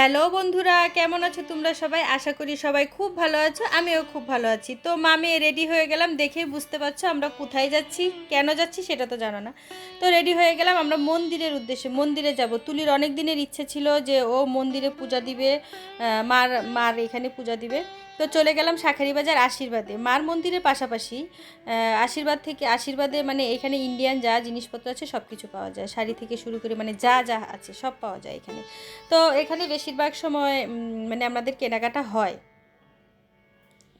Hello বন্ধুরা, কেমন আছো তোমরা সবাই? আশা করি সবাই খুব ভালো আছো, আমিও খুব ভালো আছি। তো মামে রেডি হয়ে গেলাম, দেখেই বুঝতে পারছ আমরা কোথায় যাচ্ছি, কেন যাচ্ছি সেটা তো জানো না। তো রেডি হয়ে গেলাম আমরা মন্দিরের উদ্দেশ্যে, মন্দিরে যাব। তুলির অনেক দিনের ইচ্ছে ছিল যে ও মন্দিরে পূজা দিবে মার মার এখানে পূজা দিবে। তো চলে গেলাম শাখারি বাজার আশীর্বাদে। মার মন্দিরের পাশাপাশি আশীর্বাদ থেকে, আশীর্বাদে মানে এখানে ইন্ডিয়ান যা জিনিসপত্র আছে সব কিছু পাওয়া যায়। শাড়ি থেকে শুরু করে মানে যা যা আছে সব পাওয়া যায় এখানে। তো এখানে বেশিরভাগ সময় মানে আমাদের কেনাকাটা হয়।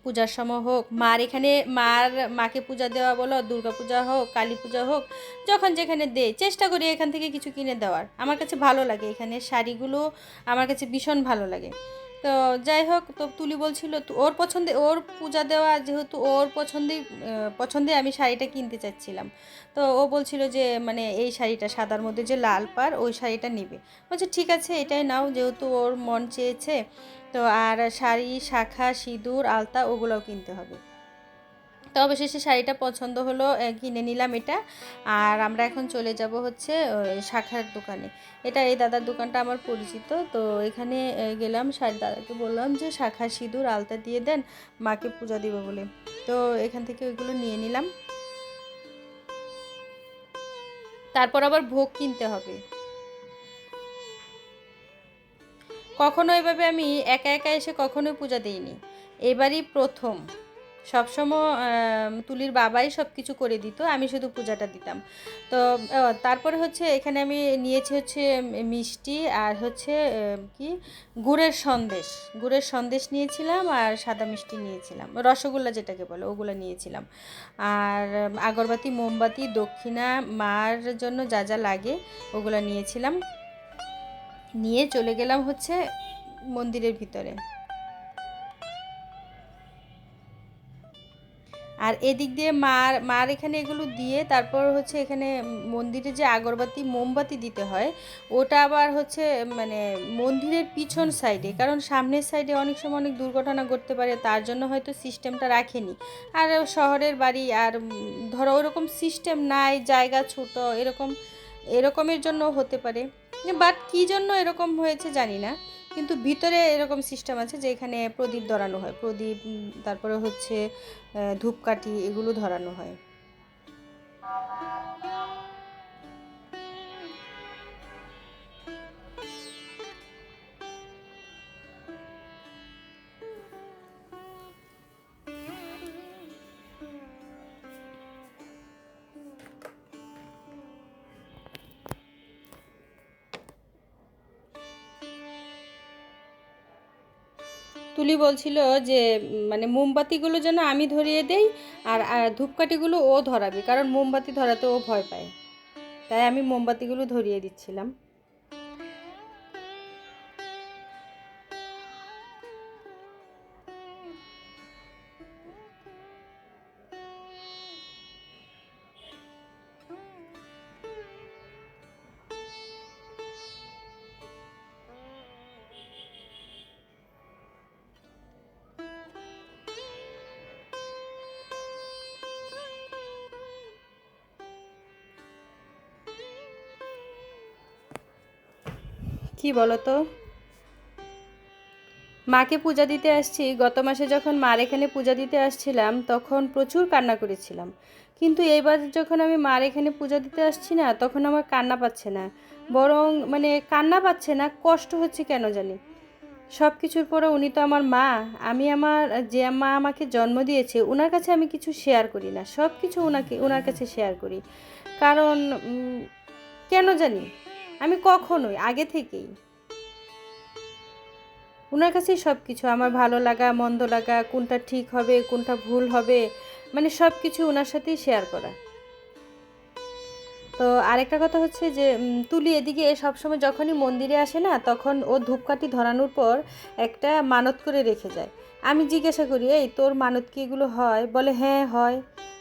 পূজার সময় হোক, মার এখানে, মার মাকে পূজা দেওয়া বলো, দুর্গা পূজা হোক, কালী পূজা হোক, যখন যেখানে দে, চেষ্টা করি এখান থেকে কিছু কিনে দেওয়ার। আমার কাছে ভালো লাগে এখানে শাড়িগুলো, আমার কাছে ভীষণ ভালো লাগে। তো যাই হোক, তো তুলি বলছিল ওর পছন্দে, ওর পূজা দেওয়া যেহেতু ওর পছন্দে পছন্দে আমি শাড়িটা কিনতে চাচ্ছিলাম। তো ও বলছিল যে মানে এই শাড়িটা সাদার মধ্যে যে লাল পার ওই শাড়িটা নেবে। বলছে, ঠিক আছে, এটাই নাও, যেহেতু ওর মন চেয়েছে, তো আর শাড়ি, শাখা, সিঁদুর, আলতা, ওগুলোও কিনতে হবে। তো অবশেষে শাড়িটা পছন্দ হলো কিনে নিলাম এটা। আর আমরা এখন চলে যাব হচ্ছে শাখার দোকানে। এটা এই দাদার দোকানটা আমার পরিচিত, তো এখানে গেলাম শাড়ি দাদাকে বললাম যে শাখা সিঁদুর আলতা দিয়ে দেন, মাকে পূজা দিব বলে। তো এখান থেকে ওইগুলো নিয়ে নিলাম। তারপর আবার ভোগ কিনতে হবে। কখনো এভাবে আমি একা একা এসে কখনোই পূজা দিইনি। এবারই প্রথম। সবসময় তুলির বাবাই সব কিছু করে দিত, আমি শুধু পূজাটা দিতাম। তো তারপরে হচ্ছে এখানে আমি নিয়েছি হচ্ছে মিষ্টি আর হচ্ছে কি? গুড়ের সন্দেশ। গুড়ের সন্দেশ নিয়েছিলাম আর সাদা মিষ্টি নিয়েছিলাম। রসগোল্লা যেটাকে বলে, ওগুলো নিয়েছিলাম। আর আগরবাতি, মোমবাতি, দক্ষিণা, মার জন্য যা যা লাগে, ওগুলো নিয়েছিলাম। নিয়ে চলে গেলাম হচ্ছে মন্দিরের ভিতরে। আর এদিক দিয়ে মার মার এখানে এগুলো দিয়ে তারপর হচ্ছে এখানে মন্দিরে যে আগরবাতি, মোমবাতি দিতে হয়, ওটা আবার হচ্ছে মানে মন্দিরের পিছন সাইডে কারণ সামনের সাইডে অনেক সময় অনেক দুর্ঘটনা ঘটতে পারে, তার জন্য হয়তো সিস্টেমটা রাখেনি। আর শহরের বাড়ি আর ধরো ওরকম সিস্টেম নাই, জায়গা ছোট, এরকম, এরকমের জন্য হতে পারে। বাট কী জন্য এরকম হয়েছে জানি না। কিন্তু ভিতরে এরকম সিস্টেম আছে যে এখানে প্রদীপ ধরানো হয়। প্রদীপ তারপরে হচ্ছে ধূপকাঠি এগুলো ধরানো হয়। তুলি বলছিল যে মানে মোমবাতিগুলো যেন আমি ধরিয়ে দেই আর ধূপকাঠিগুলো ও ধরাবে, কারণ মোমবাতি ধরাতে ও ভয় পায়। তাই আমি মোমবাতিগুলো ধরিয়ে দিচ্ছিলাম। কি বলো তো মাকে পূজা দিতে আসছি। গত মাসে যখন মার এখানে পূজা দিতে আসছিলাম, তখন প্রচুর কান্না করেছিলাম। কিন্তু এইবার যখন আমি মার এখানে পূজা দিতে আসছি না, তখন আমার কান্না পাচ্ছে না। বরং মানে কান্না পাচ্ছে না, কষ্ট হচ্ছে কেন জানি? সব কিছুর পরে উনি তো আমার মা। আমি আমার, যে মা আমাকে জন্ম দিয়েছে ওনার কাছে আমি কিছু শেয়ার করি না। সব কিছু ওনাকে ওনার কাছে শেয়ার করি। কারণ কেন জানি? আমি কখনোই, আগে থেকেই। ওনার কাছেই সব কিছু আমার ভালো লাগা, মন্দ লাগা, কোনটা ঠিক হবে, কোনটা ভুল হবে মানে সব কিছু ওনার সাথেই শেয়ার করা। তো আরেকটা কথা হচ্ছে যে তুলি এদিকে সবসময় যখনই মন্দিরে আসে না, তখন ও ধূপকাঠি ধরানোর পর একটা মানত করে রেখে যায়। আমি জিজ্ঞাসা করি, এই তোর মানত কি এগুলো হয়? বলে হ্যাঁ হয়।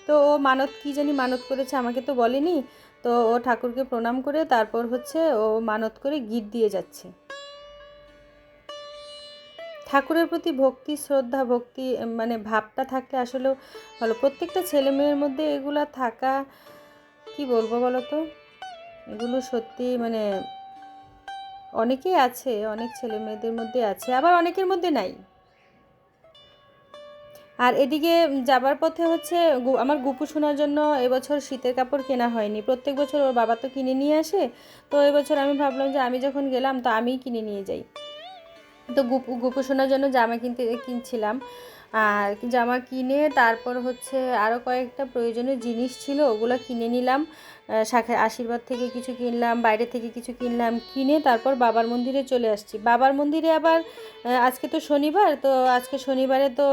তো ও মানত, কি জানি মানত করেছে, আমাকে তো বলেনি। তো ও ঠাকুরকে প্রণাম করে তারপর হচ্ছে ও মানত করে গিট দিয়ে যাচ্ছে। ঠাকুরের প্রতি ভক্তি, শ্রদ্ধা, ভক্তি মানে ভাবটা থাকলে আসলেও ভালো। প্রত্যেকটা ছেলে মেয়ের মধ্যে এগুলো থাকা, কি বলব বলো তো এগুলো সত্যি মানে অনেকেই আছে, অনেক ছেলে মেয়েদের মধ্যে আছে, আবার অনেকের মধ্যে নাই। আর এদিকে যাবার পথে হচ্ছে আমার গুপু শোনার জন্য এবছর শীতের কাপড় কেনা হয়নি। প্রত্যেক বছর ওর বাবা তো কিনে নিয়ে আসে। তো এবছর আমি ভাবলাম যে আমি যখন গেলাম তো আমিই কিনে নিয়ে যাই। তো গুপু গুপু শোনার জন্য জামা কিনতে, কিনছিলাম। আর জামা কিনে তারপর হচ্ছে আরও কয়েকটা প্রয়োজনীয় জিনিস ছিল, ওগুলো কিনে নিলাম। শাখা, আশীর্বাদ থেকে কিছু কিনলাম, বাইরে থেকে কিছু কিনলাম, কিনে তারপর বাবার মন্দিরে চলে আসছি। বাবার মন্দিরে আবার আজকে তো শনিবার, তো আজকে শনিবারে তো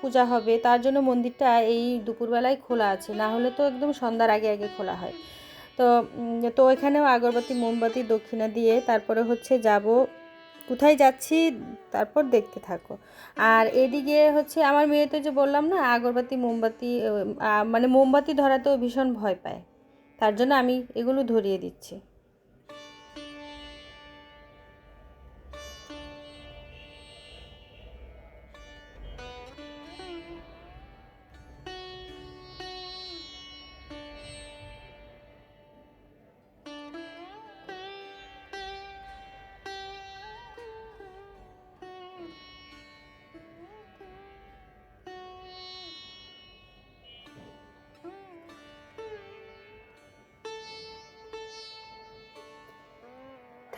পূজা হবে। তার জন্য মন্দিরটা এই দুপুরবেলায় খোলা আছে। না হলে তো একদম সন্ধ্যার আগে আগে খোলা হয়। তো তো এখানেও আগরবাতি, মোমবাতি, দক্ষিণা দিয়ে তারপরে হচ্ছে যাব কোথায় যাচ্ছি, তারপর দেখতে থাকো। আর এদিকে হচ্ছে আমার মেয়ে তো যে বললাম না, আগরবাতি, মোমবাতি মানে মোমবাতি ধরাতেও ভীষণ ভয় পায়। তার জন্য আমি এগুলো ধরিয়ে দিচ্ছি।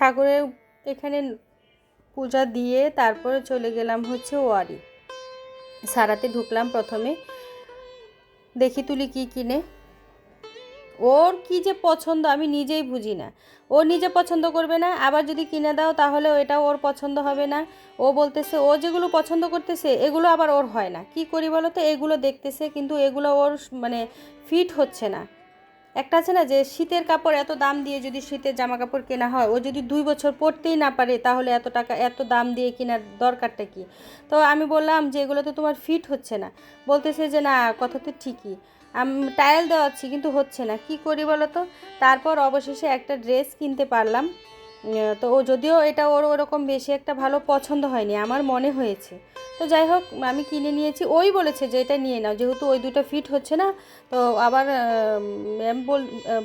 ঠাকুরের এখানে পূজা দিয়ে তারপরে চলে গেলাম হচ্ছে ওয়ারি। সারাতে ঢুকলাম প্রথমে। দেখি তুলি কি কিনে। ওর কি যে পছন্দ আমি নিজেই বুঝি না। ও নিজে পছন্দ করবে না, আবার যদি কিনে দাও তাহলে এটাও ওর পছন্দ হবে না। ও বলতেছে, ও যেগুলো পছন্দ করতেছে, এগুলো আবার ওর হয় না। কি করি বলো তো এগুলো দেখতেছে, কিন্তু এগুলো ওর মানে ফিট হচ্ছে না। একটা আছে না যে শীতের কাপড় এত দাম দিয়ে যদি শীতের জামা কাপড় কেনা হয়, ও যদি দুই বছর পরতেই না পারে, তাহলে এত টাকা, এত দাম দিয়ে কেনার দরকারটা কি? তো আমি বললাম যে এগুলো তো তোমার ফিট হচ্ছে না। বলতেছে যে না, কথা তো ঠিকই। আমি টায়াল দেওয়াচ্ছি কিন্তু হচ্ছে না। কি করি বলো তো? তারপর অবশেষে একটা ড্রেস কিনতে পারলাম। তো ও যদিও এটা ওর ওরকম বেশি একটা ভালো পছন্দ হয়নি, আমার মনে হয়েছে। তো যাই হোক, আমি কিনে নিয়েছি। ওই বলেছে যে এটা নিয়ে নাও, যেহেতু ওই দুটো ফিট হচ্ছে না, তো আবার ম্যাম বল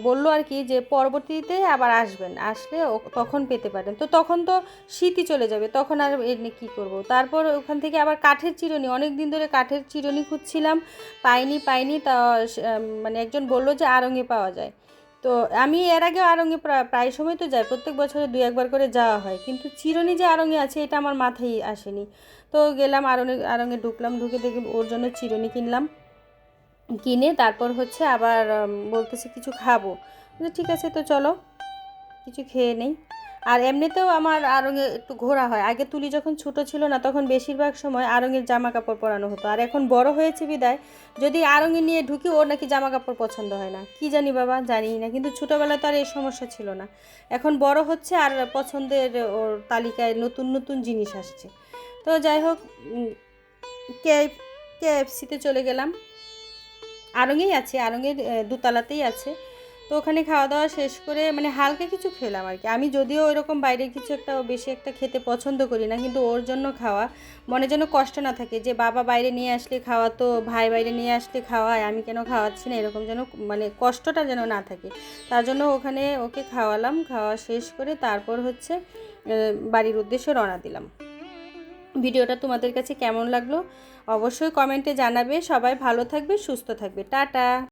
বলল আর কি যে পরবর্তীতে আবার আসবেন, আসলে তখন পেতে পারেন। তো তখন তো শীতই চলে যাবে, তখন আর এমনি কী করব? তারপর ওখান থেকে আবার কাঠের চিরুনি অনেক দিন ধরে কাঠের চিরুনি খুঁজছিলাম, পাইনি পাইনি, তা মানে একজন বলল যে আড়ঙে পাওয়া যায়। তো আমি এর আগে আরঙ্গে প্রায় সময় তো যাই, প্রত্যেক বছরে দুই একবার করে যাওয়া হয়। কিন্তু চিরনি যে আরঙ্গে আছে, এটা আমার মাথায় আসেনি। তো গেলাম আরঙ্গে আরঙ্গে ঢুকলাম, ঢুকে দেখি ওর জন্য চিরনি কিনলাম। কিনে তারপর হচ্ছে আবার বলতেছে কিছু খাব। ঠিক আছে, তো চলো। কিছু খেয়ে নেই। আর এমনিতেও আমার আড়ঙে একটু ঘোরা হয়। আগে তুলি যখন ছোটো ছিল না তখন বেশিরভাগ সময় আড়ঙের জামা কাপড় পরানো হতো। আর এখন বড় হয়েছে বিদায় যদি আড়ঙে নিয়ে ঢুকি ওর নাকি জামা কাপড় পছন্দ হয় না। কি জানি বাবা জানি না। কিন্তু ছোটোবেলায় তো আর এই সমস্যা ছিল না। এখন বড় হচ্ছে আর পছন্দের ওর তালিকায় নতুন নতুন জিনিস আসছে। তো যাই হোক কে কেএফসিতে চলে গেলাম। আড়ঙেই আছে আড়ঙের আহ, দোতলাতেই আছে। তো ওখানে খাওয়া দাওয়া শেষ করে মানে হালকা কিছু খেলাম আর কি। আমি যদিও ওইরকম বাইরের কিছু একটা বেশি একটা খেতে পছন্দ করি না, কিন্তু ওর জন্য খাওয়া মনে যেন কষ্ট না থাকে যে বাবা বাইরে নিয়ে আসলে খাওয়া তো, ভাই বাইরে নিয়ে আসলে খাওয়ায়, আমি কেন খাওয়াচ্ছি না? এরকম যেন মানে কষ্টটা যেন না থাকে। তার জন্য ওখানে ওকে খাওয়ালাম, খাওয়া শেষ করে তারপর হচ্ছে বাড়ির উদ্দেশ্যে রওনা দিলাম। ভিডিওটা তোমাদের কাছে কেমন লাগল? অবশ্যই কমেন্টে জানাবে। সবাই ভালো থাকবে, সুস্থ থাকবে। টাটা!